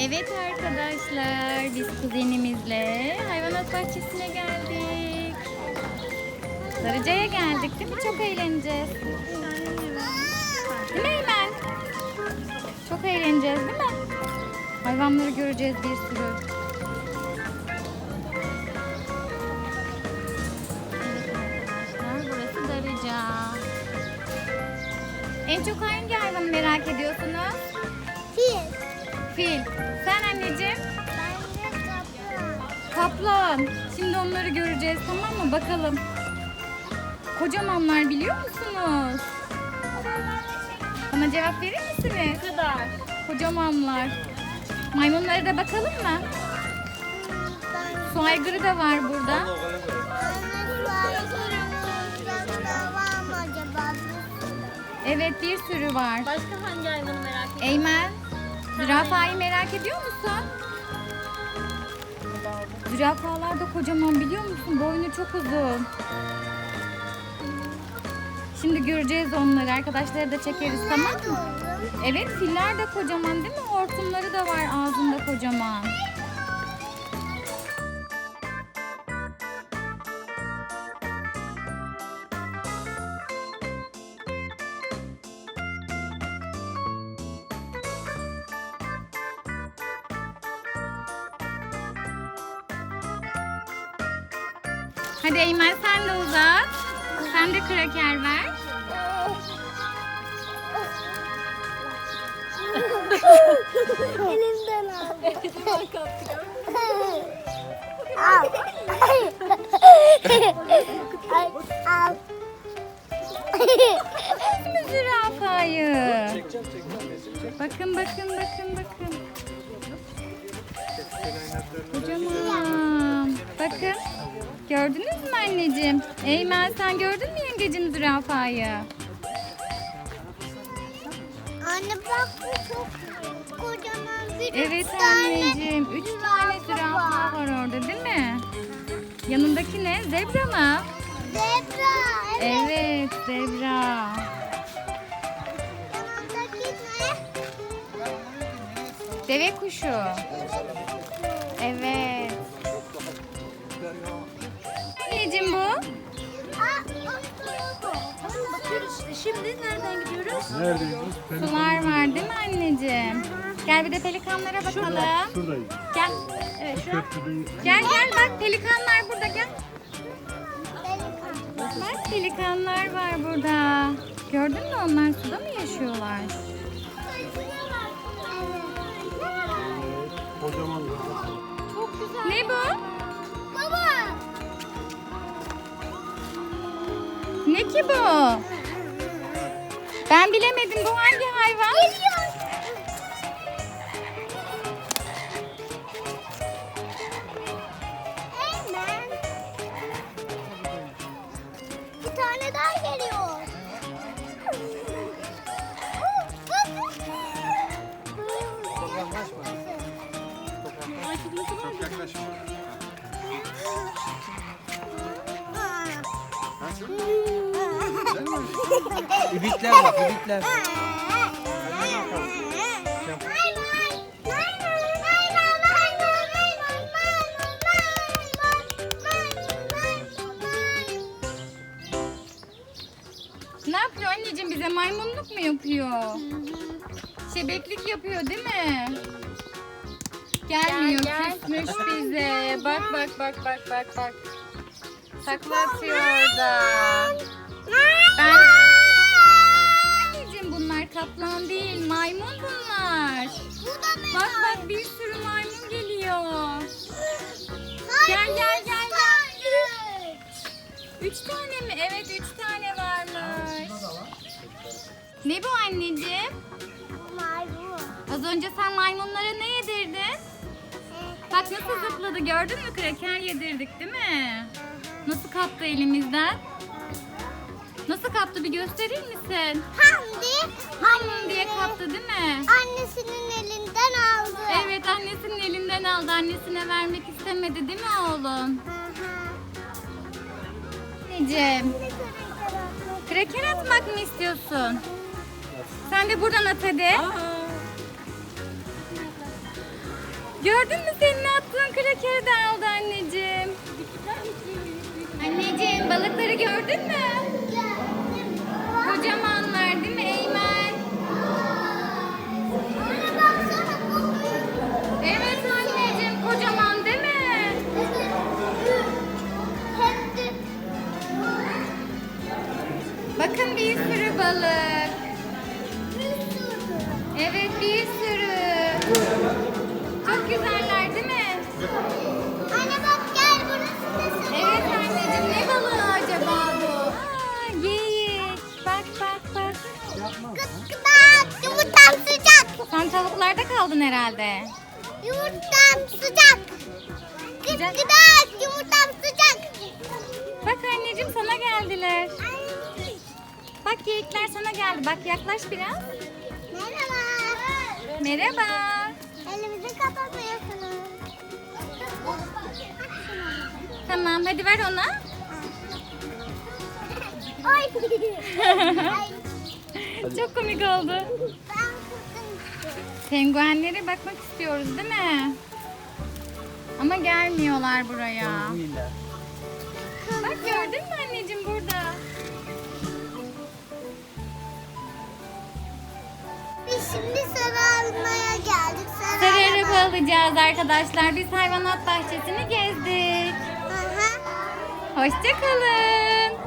Evet arkadaşlar biz kuzenimizle hayvanat bahçesine geldik. Sarıca'ya geldik değil mi? Çok eğleneceğiz. Hayvanları göreceğiz bir sürü. Evet burası Darıca. En çok hangi hayvanı merak ediyorsunuz? Fil. Fil. Sen anneciğim? Ben de kaplan. Kaplan. Şimdi onları göreceğiz tamam mı? Bakalım. Kocamanlar biliyor musunuz? Bana cevap verir misiniz? Ne kadar? Kocamanlar. Maymunlara da bakalım mı? Su aygırı da var burada. Evet bir sürü var. Başka hangi hayvanı merak ediyorsun? Eymen, zürafayı merak ediyor musun? Zürafalar da kocaman biliyor musun? Boynu çok uzun. Şimdi göreceğiz onları. Arkadaşları da çekeriz tamam mı? Evet filler de kocaman değil mi? Hortumları da var ağzında kocaman. Hadi Eymen sen de uzat. Sen de kraker ver. Elimden al. Al. Ay, al. mi zürafayı? Bakın bakın bakın bakın. Kocaman. Bakın. Gördünüz mü anneciğim? Eymen sen gördün mü yengecim zürafayı? Anne bak bu çok kocaman bir Evet anneciğim. Üç tane zürafa var orada değil mi? Yanındaki ne? Zebra mı? Zebra. Evet. Evet zebra. Yanındaki ne? Deve kuşu. Evet. İşte. Şimdi nereden gidiyoruz? Neredeyiz? Sular var değil mi anneciğim? Gel bir de pelikanlara bakalım. Şuradayız. Gel. Evet şu. Gel gel bak pelikanlar burada gel. Bak pelikanlar var burada. Gördün mü onlar suda mı yaşıyorlar? Kocaman. Ne bu? Baba. Ne ki bu? Ben bilemedim bu hangi hayvan? Geliyor. Hemen. Bir tane daha geliyor. İbikler bak ibikler. Ne yapıyor anneciğim bize maymunluk mu yapıyor? Şebeklik yapıyor değil mi? Gelmiyor Gel, gel. küsmüş bize. Bak bak bak bak bak bak. Takla atıyor orada. Ben... Anneciğim bunlar kaplan değil maymun bunlar. Bak bak bir sürü maymun geliyor. Gel gel gel gel. Üç tane mi? Evet üç tane varmış. Ne bu anneciğim? Az önce sen maymunlara ne yedirdin? Bak nasıl zıpladı gördün mü? Kraker yedirdik değil mi? Nasıl kaptı elimizden? Nasıl kaptı bir gösterir misin? Hamdi Ham diye kaptı değil mi? annesinin elinden aldı. annesinin elinden aldı. Annesine vermek istemedi değil mi oğlum? Anneciğim. Kreker atmak mı istiyorsun? Sen de buradan at hadi. Gördün mü senin attığın krekeri de aldı anneciğim. Anneciğim balıkları gördün mü? Kocamanlar değil mi Eymen? Evet anneciğim kocaman değil mi? Bakın bir sürü balık. Evet bir sürü. Herhalde. Yumurtam sıcak. Sıcak. Gıdak yumurtam sıcak. Bak anneciğim sana geldiler. Bak geyikler sana geldi. Bak yaklaş biraz. Merhaba. Merhaba. Elimizi kapatmıyorsunuz. Tamam hadi ver ona. Ay. Ay. Çok komik oldu. Penguenlere bakmak istiyoruz değil mi? Ama gelmiyorlar buraya. Bak gördün mü anneciğim burada? Biz şimdi sarı almaya geldik. Sarı, Sarı araba. araba alacağız arkadaşlar. Biz hayvanat bahçesini gezdik. Hoşçakalın.